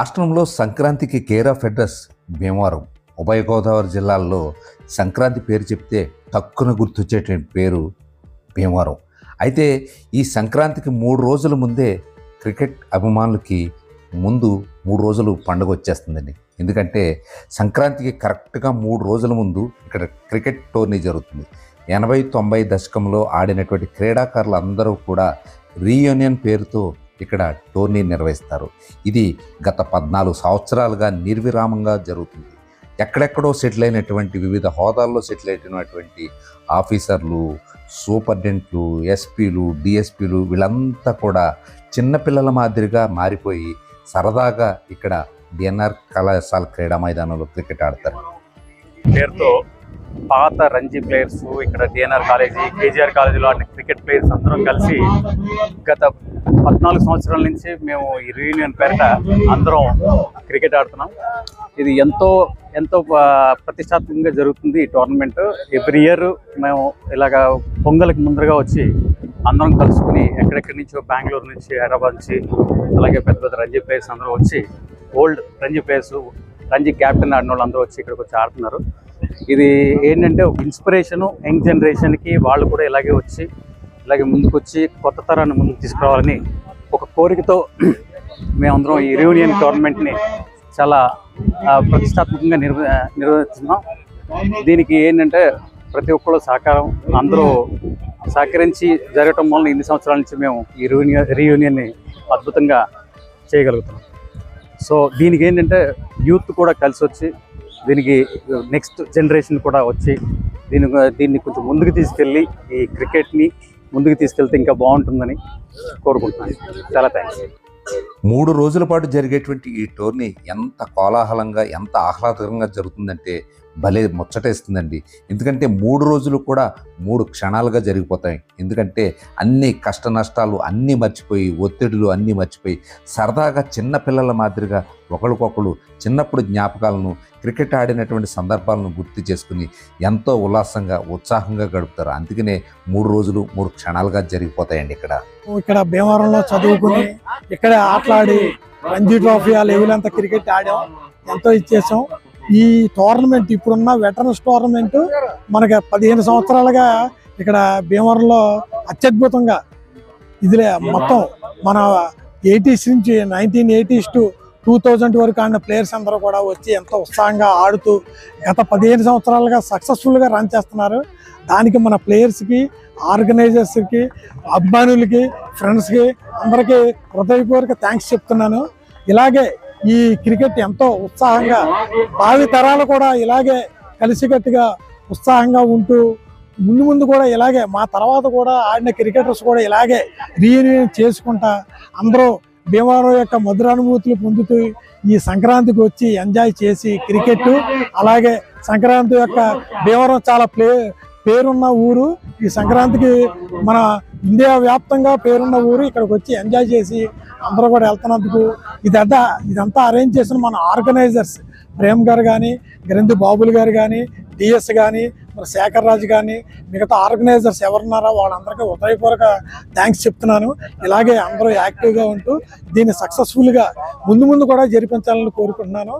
రాష్ట్రంలో సంక్రాంతికి care of address Bhimavaram. ఉభయ గోదావరి జిల్లాల్లో సంక్రాంతి పేరు చెప్తే తక్కువ గుర్తొచ్చేటువంటి పేరు భీమవరం. అయితే ఈ సంక్రాంతికి మూడు రోజుల ముందే క్రికెట్ అభిమానులకి ముందు మూడు రోజులు పండుగ వచ్చేస్తుందండి. ఎందుకంటే సంక్రాంతికి కరెక్ట్గా మూడు రోజుల ముందు ఇక్కడ క్రికెట్ టోర్నీ జరుగుతుంది. ఎనభై తొంభై దశకంలో ఆడినటువంటి క్రీడాకారులు అందరూ కూడా రీయూనియన్ పేరుతో ఇక్కడ టోర్నీ నిర్వహిస్తారు. ఇది గత పద్నాలుగు సంవత్సరాలుగా నిర్విరామంగా జరుగుతుంది. ఎక్కడెక్కడో సెటిల్ అయినటువంటి వివిధ హోదాల్లో సెటిల్ అయినటువంటి ఆఫీసర్లు సూపరింటెండెంట్లు ఎస్పీలు డిఎస్పీలు వీళ్ళంతా కూడా చిన్నపిల్లల మాదిరిగా మారిపోయి సరదాగా ఇక్కడ డిఎన్ఆర్ కళాశాల క్రీడా మైదానంలో క్రికెట్ ఆడతారు. పేరుతో పాత రంజీ ప్లేయర్స్ ఇక్కడ డిఎన్ఆర్ కాలేజీ కేజీఆర్ కాలేజీలో ఆడిన క్రికెట్ ప్లేయర్స్ అందరం కలిసి గత పద్నాలుగు సంవత్సరాల నుంచి మేము ఈ రీయూనియన్ పేరిట అందరం క్రికెట్ ఆడుతున్నాం. ఇది ఎంతో ఎంతో ప్రతిష్టాత్మకంగా జరుగుతుంది ఈ టోర్నమెంట్ ఎవ్రీ ఇయర్ మేము ఇలాగ పొంగల్కి ముందరగా వచ్చి అందరం కలుసుకుని ఎక్కడెక్కడి నుంచో బెంగళూరు నుంచి హైదరాబాద్ నుంచి అలాగే పెద్ద పెద్ద రంజీ ప్లేయర్స్ అందరూ వచ్చి old Ranji players Ranji captain ఆడిన వాళ్ళు అందరూ వచ్చి ఇక్కడికి వచ్చి ఆడుతున్నారు. ఇది ఏంటంటే ఒక ఇన్స్పిరేషను యంగ్ జనరేషన్కి వాళ్ళు కూడా ఇలాగే వచ్చి అలాగే ముందుకొచ్చి కొత్త తరాన్ని ముందుకు తీసుకురావాలని ఒక కోరికతో మేమందరం ఈ రియూనియన్ టోర్నమెంట్ని చాలా ప్రతిష్టాత్మకంగా నిర్వ నిర్వహిస్తున్నాం. దీనికి ఏంటంటే ప్రతి ఒక్కళ్ళు సహకారం అందరూ సహకరించి జరగటం వలన ఇన్ని సంవత్సరాల నుంచి మేము ఈ రియూనియన్ రియూనియన్ని అద్భుతంగా చేయగలుగుతున్నాం. సో దీనికి ఏంటంటే యూత్ కూడా కలిసి వచ్చి దీనికి నెక్స్ట్ జనరేషన్ కూడా వచ్చి దీని దీన్ని కొంచెం ముందుకు తీసుకెళ్ళి ఈ క్రికెట్ని ముందుకు తీసుకెళ్తే ఇంకా బాగుంటుందని కోరుకుంటున్నాను. చాలా థ్యాంక్స్ మూడు రోజుల పాటు జరిగేటువంటి ఈ టోర్నీ ఎంత కోలాహలంగా ఎంత ఆహ్లాదకరంగా జరుగుతుందంటే భలే ముచ్చటేస్తుందండి. ఎందుకంటే మూడు రోజులు కూడా మూడు క్షణాలుగా జరిగిపోతాయి. ఎందుకంటే అన్ని కష్ట నష్టాలు అన్నీ మర్చిపోయి ఒత్తిడులు అన్నీ మర్చిపోయి సరదాగా చిన్న పిల్లల మాదిరిగా ఒకరికొకరు చిన్నప్పుడు జ్ఞాపకాలను క్రికెట్ ఆడినటువంటి సందర్భాలను గుర్తు చేసుకుని ఎంతో ఉల్లాసంగా ఉత్సాహంగా గడుపుతారు. అందుకనే మూడు రోజులు మూడు క్షణాలుగా జరిగిపోతాయండి ఇక్కడ. ఇక్కడ భీమవరంలో చదువుకుని ఇక్కడ ఆటలాడి రంజీ ట్రోఫీ ఆ లెవెల్ అంతా క్రికెట్ ఆడాం. ఎంతో ఇచ్చేసాం. ఈ టోర్నమెంట్ ఇప్పుడున్న వెటరన్స్ టోర్నమెంట్ మనకి పదిహేను సంవత్సరాలుగా ఇక్కడ భీమవరంలో అత్యద్భుతంగా. ఇదిలే మొత్తం మన ఎయిటీస్ నుంచి nineteen eighties to two thousand వరకు ఆడిన ప్లేయర్స్ అందరూ కూడా వచ్చి ఎంతో ఉత్సాహంగా ఆడుతూ గత పదిహేను సంవత్సరాలుగా సక్సెస్ఫుల్గా రన్ చేస్తున్నారు. దానికి మన ప్లేయర్స్కి ఆర్గనైజర్స్కి అభిమానులకి ఫ్రెండ్స్కి అందరికీ హృదయపూర్వక థ్యాంక్స్ చెప్తున్నాను. ఇలాగే ఈ క్రికెట్ ఎంతో ఉత్సాహంగా భావి తరాలు కూడా ఇలాగే కలిసికట్టుగా ఉత్సాహంగా ఉంటూ ముందు ముందు కూడా ఇలాగే మా తర్వాత కూడా ఆడిన క్రికెటర్స్ కూడా ఇలాగే రీయూనియన్ చేసుకుంటా అందరూ భీమవరం యొక్క మధురానుభూతులు పొందుతూ ఈ సంక్రాంతికి వచ్చి ఎంజాయ్ చేసి క్రికెట్ అలాగే సంక్రాంతి యొక్క భీమవరం చాలా ప్లే పేరున్న ఊరు ఈ సంక్రాంతికి మన ఇండియా వ్యాప్తంగా పేరున్న ఊరు ఇక్కడికి వచ్చి ఎంజాయ్ చేసి అందరూ కూడా వెళ్తున్నందుకు ఇదంతా ఇదంతా అరేంజ్ చేసిన మన ఆర్గనైజర్స్ ప్రేమ్ గారు కానీ గ్రంథి బాబులు గారు కానీ డిఎస్ కానీ మన శేఖర్ రాజు కానీ మిగతా ఆర్గనైజర్స్ ఎవరున్నారో వాళ్ళందరికీ హృదయపూర్వక థ్యాంక్స్ చెప్తున్నాను. ఇలాగే అందరూ యాక్టివ్గా ఉంటూ దీన్ని సక్సెస్ఫుల్గా ముందు ముందు కూడా జరిపించాలని కోరుకుంటున్నాను.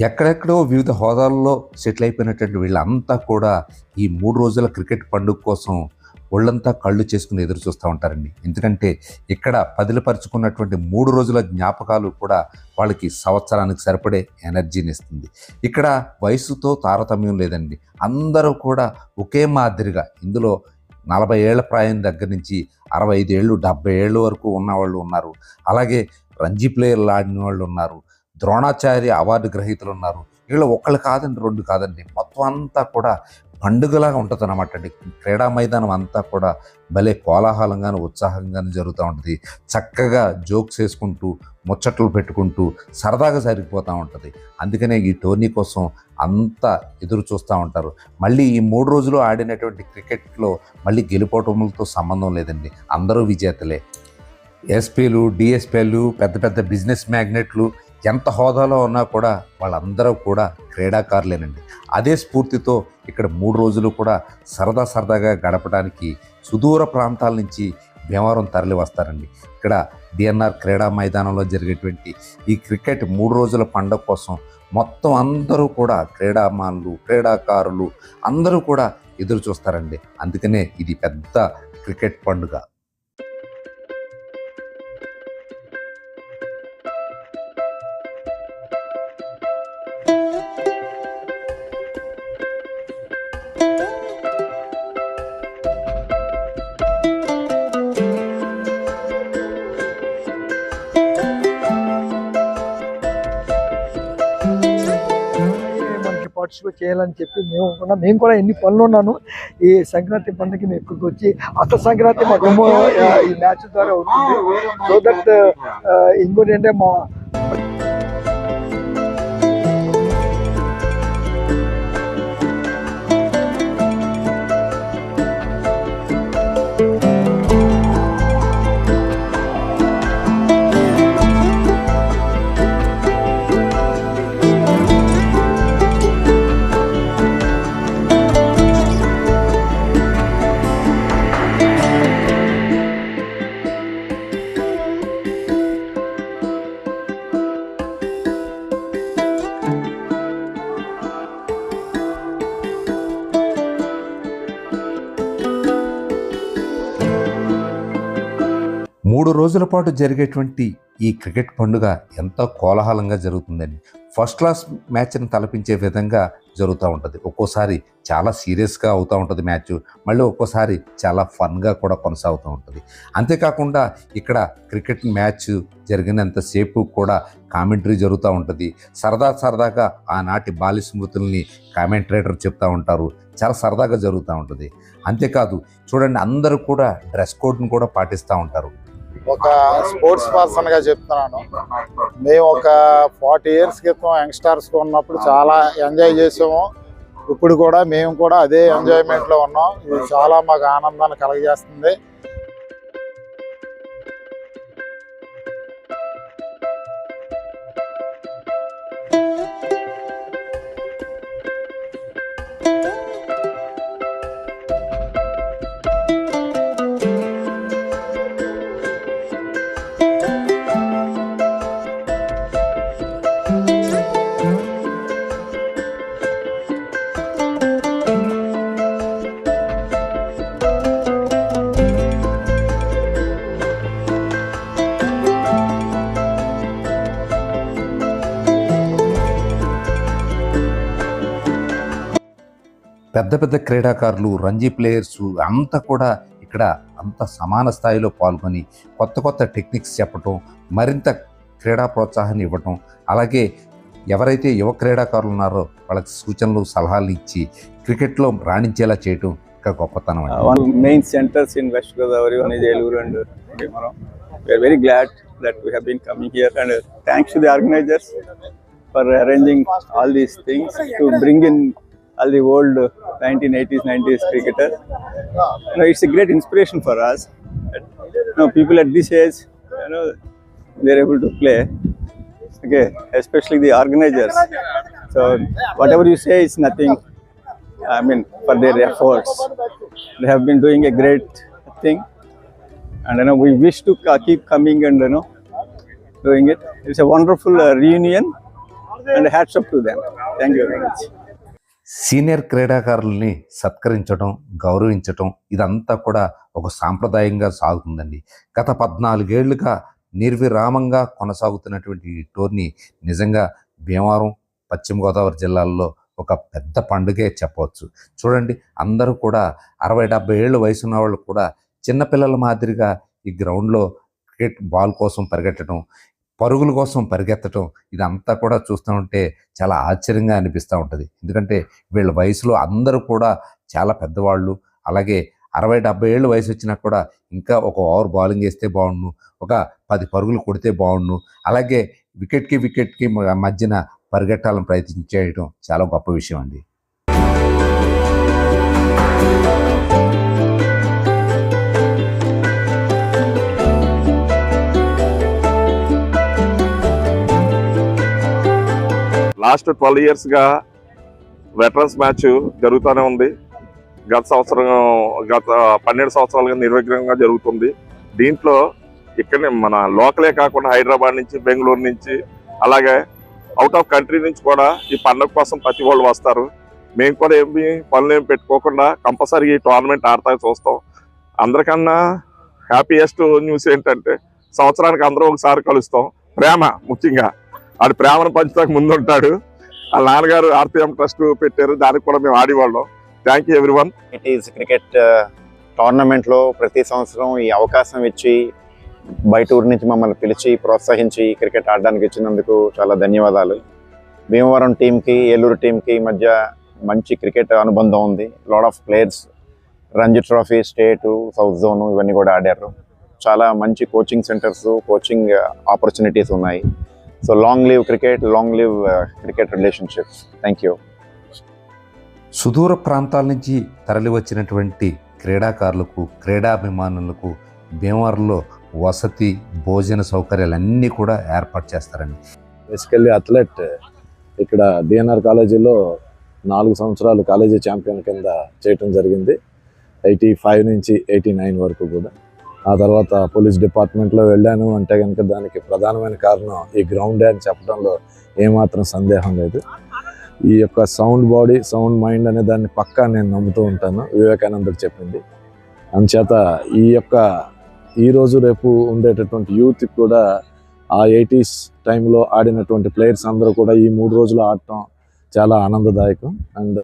ఎక్కడెక్కడో వివిధ హోదాల్లో సెటిల్ అయిపోయినటువంటి వీళ్ళంతా కూడా ఈ మూడు రోజుల క్రికెట్ పండుగ కోసం ఒళ్ళంతా కళ్ళు చేసుకుని ఎదురు చూస్తూ ఉంటారండి. ఎందుకంటే ఇక్కడ పదిలపరుచుకున్నటువంటి మూడు రోజుల జ్ఞాపకాలు కూడా వాళ్ళకి సంవత్సరానికి సరిపడే ఎనర్జీని ఇస్తుంది. ఇక్కడ వయసుతో తారతమ్యం లేదండి. అందరూ కూడా ఒకే మాదిరిగా ఇందులో నలభై ఏళ్ళ ప్రాయం దగ్గర నుంచి అరవై ఐదు ఏళ్ళు డెబ్బై ఏళ్ళు వరకు ఉన్న వాళ్ళు ఉన్నారు. అలాగే రంజీ ప్లేయర్లు ఆడిన వాళ్ళు ఉన్నారు. ద్రోణాచార్య అవార్డు గ్రహీతలు ఉన్నారు వీళ్ళు ఒకళ్ళు కాదండి రెండు కాదండి. మొత్తం అంతా కూడా పండుగలాగా ఉంటుంది అనమాట అండి. క్రీడా మైదానం అంతా కూడా భలే కోలాహలంగాను ఉత్సాహంగాను జరుగుతూ ఉంటుంది. చక్కగా జోక్స్ వేసుకుంటూ ముచ్చట్లు పెట్టుకుంటూ సరదాగా జరిగిపోతూ ఉంటుంది. అందుకనే ఈ టోర్నీ కోసం అంతా ఎదురు చూస్తూ ఉంటారు. మళ్ళీ ఈ మూడు రోజులు ఆడినటువంటి క్రికెట్లో మళ్ళీ గెలుపోటములతో సంబంధం లేదండి. అందరూ విజేతలే. ఎస్పీలు డిఎస్పీలు పెద్ద పెద్ద బిజినెస్ మ్యాగ్నెట్లు ఎంత హోదాలో ఉన్నా కూడా వాళ్ళందరూ కూడా క్రీడాకారులేనండి. అదే స్ఫూర్తితో ఇక్కడ మూడు రోజులు కూడా సరదా సరదాగా గడపడానికి సుదూర ప్రాంతాల నుంచి భీమవరం తరలి వస్తారండి. ఇక్కడ డిఎన్ఆర్ క్రీడా మైదానంలో జరిగేటువంటి ఈ క్రికెట్ మూడు రోజుల పండుగ కోసం మొత్తం అందరూ కూడా క్రీడామానులు క్రీడాకారులు అందరూ కూడా ఎదురు చూస్తారండి. అందుకనే ఇది పెద్ద క్రికెట్ పండుగ. చేయాలని చెప్పి మేము కూడా మేము కూడా ఎన్ని పనులు ఉన్నాను ఈ సంక్రాంతి పండుగకి మేము ఇక్కడికి వచ్చి అసలు సంక్రాంతి మా కుటుంబం ఈ మ్యాచ్ ద్వారా అవుతుంది. సో దట్ ఇంకోటి అంటే మా మూడు రోజుల పాటు జరిగేటువంటి ఈ క్రికెట్ పండుగ ఎంతో కోలాహలంగా జరుగుతుందండి ఫస్ట్ క్లాస్ మ్యాచ్ని తలపించే విధంగా జరుగుతూ ఉంటుంది. ఒక్కోసారి చాలా సీరియస్గా అవుతూ ఉంటుంది మ్యాచ్. మళ్ళీ ఒక్కోసారి చాలా ఫన్గా కూడా కొనసాగుతూ ఉంటుంది. అంతేకాకుండా ఇక్కడ క్రికెట్ మ్యాచ్ జరిగినంతసేపు కూడా కామెంటరీ జరుగుతూ ఉంటుంది. సరదా సరదాగా ఆనాటి బాల్య స్మృతుల్ని కామెంటరేటర్ చెప్తూ ఉంటారు. చాలా సరదాగా జరుగుతూ ఉంటుంది. అంతేకాదు చూడండి అందరూ కూడా డ్రెస్ కోడ్ని కూడా పాటిస్తూ ఉంటారు. ఒక స్పోర్ట్స్ పర్సన్గా చెప్తున్నాను. మేము ఒక ఫార్టీ ఇయర్స్ క్రితం యంగ్స్టర్స్ ఉన్నప్పుడు చాలా ఎంజాయ్ చేసాము. ఇప్పుడు కూడా మేము కూడా అదే ఎంజాయ్మెంట్లో ఉన్నాం. ఇది చాలా మాకు ఆనందాన్ని కలగజేస్తుంది. పెద్ద పెద్ద క్రీడాకారులు రంజీ ప్లేయర్స్ అంతా కూడా ఇక్కడ అంత సమాన స్థాయిలో పాల్గొని కొత్త కొత్త టెక్నిక్స్ చెప్పటం మరింత క్రీడా ప్రోత్సాహాన్ని ఇవ్వటం అలాగే ఎవరైతే యువ క్రీడాకారులు ఉన్నారో వాళ్ళకి సూచనలు సలహాలు ఇచ్చి క్రికెట్లో రాణించేలా చేయటం ఇంకా గొప్పతనం main centres in West Godavari very glad that we been coming here and thanks to the organisers for arranging all these things to bring in all the old uh, 1980s, 90s cricketers. You know, it's a great inspiration for us. You know, people at this age, you know, they're able to play. Okay, especially the organizers. So whatever you say is nothing. I mean, for their efforts. They have been doing a great thing, and you know we wish to keep coming and you know doing it. It's a wonderful uh, reunion, and a hats up to them. Thank you very much. Senior క్రీడాకారుల్ని సత్కరించడం గౌరవించటం ఇదంతా కూడా ఒక సాంప్రదాయంగా సాగుతుందండి. గత పద్నాలుగేళ్ళుగా నిర్విరామంగా కొనసాగుతున్నటువంటి ఈ టోర్నీ నిజంగా భీమవరం పశ్చిమ గోదావరి జిల్లాల్లో ఒక పెద్ద పండుగే చెప్పవచ్చు. చూడండి అందరూ కూడా అరవై డెబ్బై ఏళ్ళు వయసు ఉన్న వాళ్ళు కూడా చిన్నపిల్లల మాదిరిగా ఈ గ్రౌండ్లో క్రికెట్ బాల్ కోసం పరిగెట్టడం పరుగుల కోసం పరిగెత్తడం ఇదంతా కూడా చూస్తూ ఉంటే చాలా ఆశ్చర్యంగా అనిపిస్తూ ఉంటుంది. ఎందుకంటే వీళ్ళ వయసులో అందరూ కూడా చాలా పెద్దవాళ్ళు. అలాగే అరవై డెబ్బై ఏళ్ళు వయసు వచ్చినా కూడా ఇంకా ఒక ఓవర్ బౌలింగ్ వేస్తే బాగుండు ఒక పది పరుగులు కొడితే బాగుండు. అలాగే వికెట్కి వికెట్కి మధ్యన పరిగెట్టాలని ప్రయత్నించేయడం చాలా గొప్ప విషయం అండి. లాస్ట్ ట్వెల్వ్ ఇయర్స్గా వెటరన్స్ మ్యాచ్ జరుగుతూనే ఉంది. గత సంవత్సరం గత పన్నెండు సంవత్సరాలుగా నిర్విఘ్నంగా జరుగుతుంది. దీంట్లో ఇక్కడ మన లోకలే కాకుండా హైదరాబాద్ నుంచి బెంగళూరు నుంచి అలాగే అవుట్ ఆఫ్ కంట్రీ నుంచి కూడా ఈ పండుగ కోసం ప్రతి వాళ్ళు వస్తారు. మేము కూడా ఏమి పనులు ఏమి పెట్టుకోకుండా కంపల్సరీ ఈ టోర్నమెంట్ ఆడతా చూస్తాం. అందరికన్నా హ్యాపీయెస్ట్ న్యూస్ ఏంటంటే సంవత్సరానికి అందరూ ఒకసారి కలుస్తాం. ప్రేమ ముఖ్యంగా. వాడు ప్రేమను పంచడానికి ముందు ఉంటాడు. వాళ్ళ నాన్నగారు ఆర్పిఎం ట్రస్ట్ పెట్టారు. దానికి కూడా మేము ఆడేవాళ్ళం. Thank you everyone it is cricket టోర్నమెంట్లో ప్రతి సంవత్సరం ఈ అవకాశం ఇచ్చి బయట ఊరి నుంచి మమ్మల్ని పిలిచి ప్రోత్సహించి క్రికెట్ ఆడడానికి ఇచ్చినందుకు చాలా ధన్యవాదాలు. భీమవరం టీంకి ఏలూరు టీంకి మధ్య మంచి క్రికెట్ అనుబంధం ఉంది. Lot of players Ranji trophy state south zone ఇవన్నీ కూడా ఆడారు. చాలా మంచి కోచింగ్ సెంటర్స్ కోచింగ్ ఆపర్చునిటీస్ ఉన్నాయి. So long live cricket long live cricket relationships thank you సుదూర ప్రాంతాల నుంచి తరలి వచ్చినటువంటి క్రీడాకారులకు క్రీడాభిమానులకు భీమవరంలో వసతి భోజన సౌకర్యాలన్నీ కూడా ఏర్పాటు చేస్తారండి. బేసికల్లీ అథ్లెట్ ఇక్కడ డిఎన్ఆర్ కాలేజీలో నాలుగు సంవత్సరాలు కాలేజీ ఛాంపియన్ కింద చేయటం జరిగింది. ఎయిటీ ఫైవ్ నుంచి ఎయిటీ నైన్ వరకు కూడా. ఆ తర్వాత పోలీస్ డిపార్ట్మెంట్లో వెళ్ళాను. అంటే కనుక దానికి ప్రధానమైన కారణం ఈ గ్రౌండే అని చెప్పడంలో ఏమాత్రం సందేహం లేదు. ఈ యొక్క సౌండ్ బాడీ సౌండ్ మైండ్ అనే దాన్ని పక్కా నేను నమ్ముతూ ఉంటాను. వివేకానందుడు చెప్పింది. అందుచేత ఈ యొక్క ఈ రోజు రేపు ఉండేటటువంటి యూత్ కూడా ఆ ఎయిటీస్ టైంలో ఆడినటువంటి ప్లేయర్స్ అందరూ కూడా ఈ మూడు రోజులు ఆడటం చాలా ఆనందదాయకం. అండ్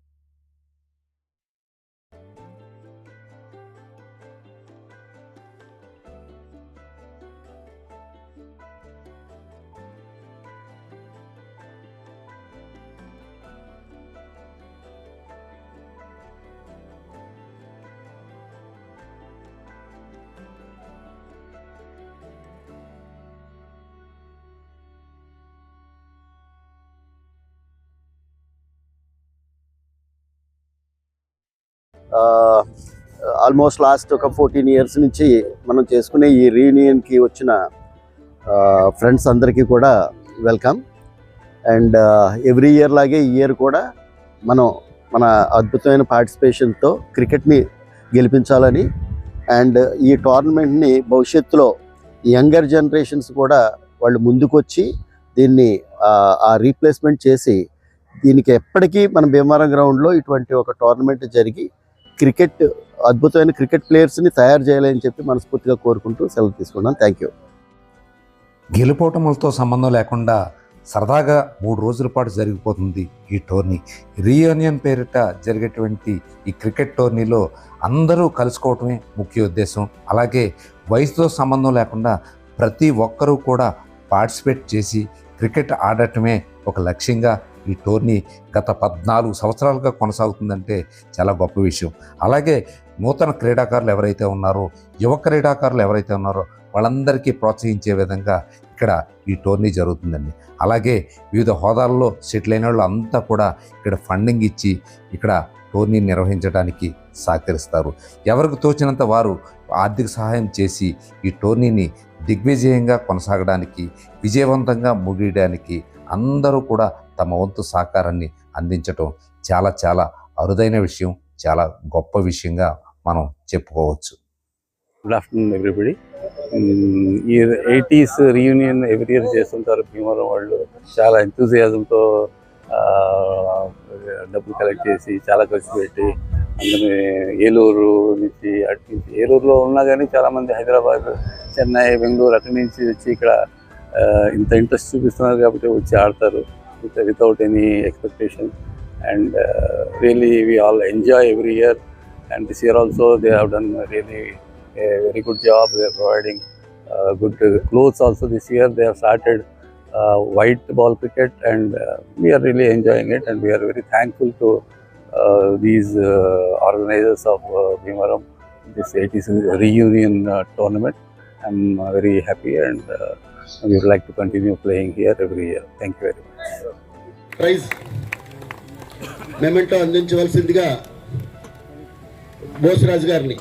ఆల్మోస్ట్ లాస్ట్ ఒక ఫోర్టీన్ ఇయర్స్ నుంచి మనం చేసుకునే ఈ రీయూనియన్కి వచ్చిన ఫ్రెండ్స్ అందరికీ కూడా వెల్కమ్ అండ్ ఎవ్రీ ఇయర్ లాగే ఈ ఇయర్ కూడా మనం మన అద్భుతమైన పార్టిసిపేషన్తో క్రికెట్ని గెలిపించాలని అండ్ ఈ టోర్నమెంట్ని భవిష్యత్తులో యంగర్ జనరేషన్స్ కూడా వాళ్ళు ముందుకొచ్చి దీన్ని ఆ, రీప్లేస్మెంట్ చేసి దీనికి ఎప్పటికీ మన భీమవరం గ్రౌండ్లో ఇటువంటి ఒక టోర్నమెంట్ జరిగి క్రికెట్ అద్భుతమైన క్రికెట్ ప్లేయర్స్ని తయారు చేయాలని చెప్పి మనస్ఫూర్తిగా కోరుకుంటూ సెలవు తీసుకున్నాను. Thank you. గెలుపోటములతో సంబంధం లేకుండా సరదాగా మూడు రోజుల పాటు జరిగిపోతుంది ఈ టోర్నీ. రీయూనియన్ పేరిట జరిగేటువంటి ఈ క్రికెట్ టోర్నీలో అందరూ కలుసుకోవటమే ముఖ్య ఉద్దేశం. అలాగే వయసుతో సంబంధం లేకుండా ప్రతి ఒక్కరూ కూడా పార్టిసిపేట్ చేసి క్రికెట్ ఆడటమే ఒక లక్ష్యంగా ఈ టోర్నీ గత పద్నాలుగు సంవత్సరాలుగా కొనసాగుతుందంటే చాలా గొప్ప విషయం. అలాగే నూతన క్రీడాకారులు ఎవరైతే ఉన్నారో యువ క్రీడాకారులు ఎవరైతే ఉన్నారో వాళ్ళందరికీ ప్రోత్సహించే విధంగా ఇక్కడ ఈ టోర్నీ జరుగుతుందండి. అలాగే వివిధ హోదాల్లో సెటిల్ అయిన వాళ్ళు అంతా కూడా ఇక్కడ ఫండింగ్ ఇచ్చి ఇక్కడ టోర్నీ నిర్వహించడానికి సహకరిస్తారు. ఎవరికి తోచినంత వారు ఆర్థిక సహాయం చేసి ఈ టోర్నీని దిగ్విజయంగా కొనసాగడానికి విజయవంతంగా ముగియడానికి అందరూ కూడా తమ వంతు సహకారాన్ని అందించటం చాలా చాలా అరుదైన విషయం చాలా గొప్ప విషయంగా మనం చెప్పుకోవచ్చు. గుడ్ ఆఫ్టర్నూన్ ఎవ్రీబడి ఈ ఎయిటీస్ రీయూనియన్ ఎవ్రీ ఇయర్ చేస్తుంటారు? భీమవరం వాళ్ళు చాలా ఎంతూజియాజంతో డబ్బులు కలెక్ట్ చేసి చాలా ఖర్చు పెట్టి అందరినీ ఏలూరు నుంచి అటు నుంచి ఏలూరులో ఉన్నా కానీ చాలామంది హైదరాబాద్ చెన్నై బెంగళూరు అక్కడి నుంచి వచ్చి ఇక్కడ ఇంత ఇంట్రెస్ట్ చూపిస్తున్నారు కాబట్టి వచ్చి ఆడతారు. without any expectation. And uh, really, we all enjoy every year. And this year also, they have done really a very good job. They are providing uh, good clothes also this year. They have started uh, white ball cricket, and we are really enjoying it. And we are very thankful to uh, these uh, organizers of uh, Bhimaram, this 80s reunion uh, tournament. I'm very happy and uh, we would like to continue playing here every year. Thank you very much. Prize. Memento అందించవలసిందిగా Bosaraju గారిని.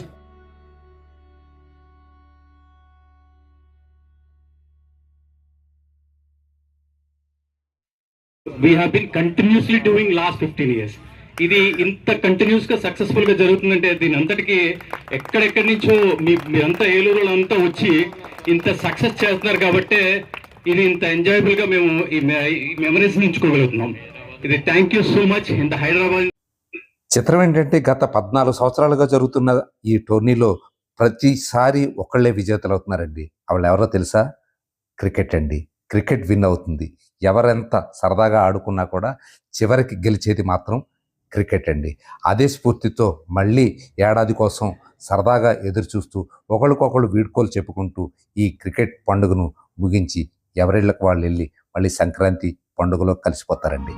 We been continuously doing last fifteen years ఇది ఇంత కంటిన్యూస్గా సక్సెస్ఫుల్గా జరుగుతుందంటే దీని అంతటికి ఎక్కడెక్కడి నుంచో మీ మీరంతా ఏలూరులో అంతా వచ్చి ఇంత సక్సెస్ చేస్తున్నారు కాబట్టి ఇది ఇంత ఎంజాయబుల్గా మేము ఈ మెమరీస్ ఉంచుకోగలుగుతున్నాం. ఇది థ్యాంక్ యూ సో మచ్ ఇంత హైదరాబాద్ చిత్రం ఏంటంటే గత పద్నాలుగు సంవత్సరాలుగా జరుగుతున్న ఈ టోర్నీలో ప్రతిసారి ఒకళ్ళే విజేతలు అవుతున్నారండి. వాళ్ళు ఎవరో తెలుసా? క్రికెట్ అండి. క్రికెట్ విన్ అవుతుంది. ఎవరెంత సరదాగా ఆడుకున్నా కూడా చివరికి గెలిచేది మాత్రం క్రికెట్ అండి. అదే స్ఫూర్తితో మళ్ళీ ఏడాది కోసం సరదాగా ఎదురు చూస్తూ ఒకరికొకళ్ళు వీడ్కోలు చెప్పుకుంటూ ఈ క్రికెట్ పండుగను ముగించి ఎవరిళ్ళకు వాళ్ళు వెళ్ళి మళ్ళీ సంక్రాంతి పండుగలో కలిసిపోతారండి.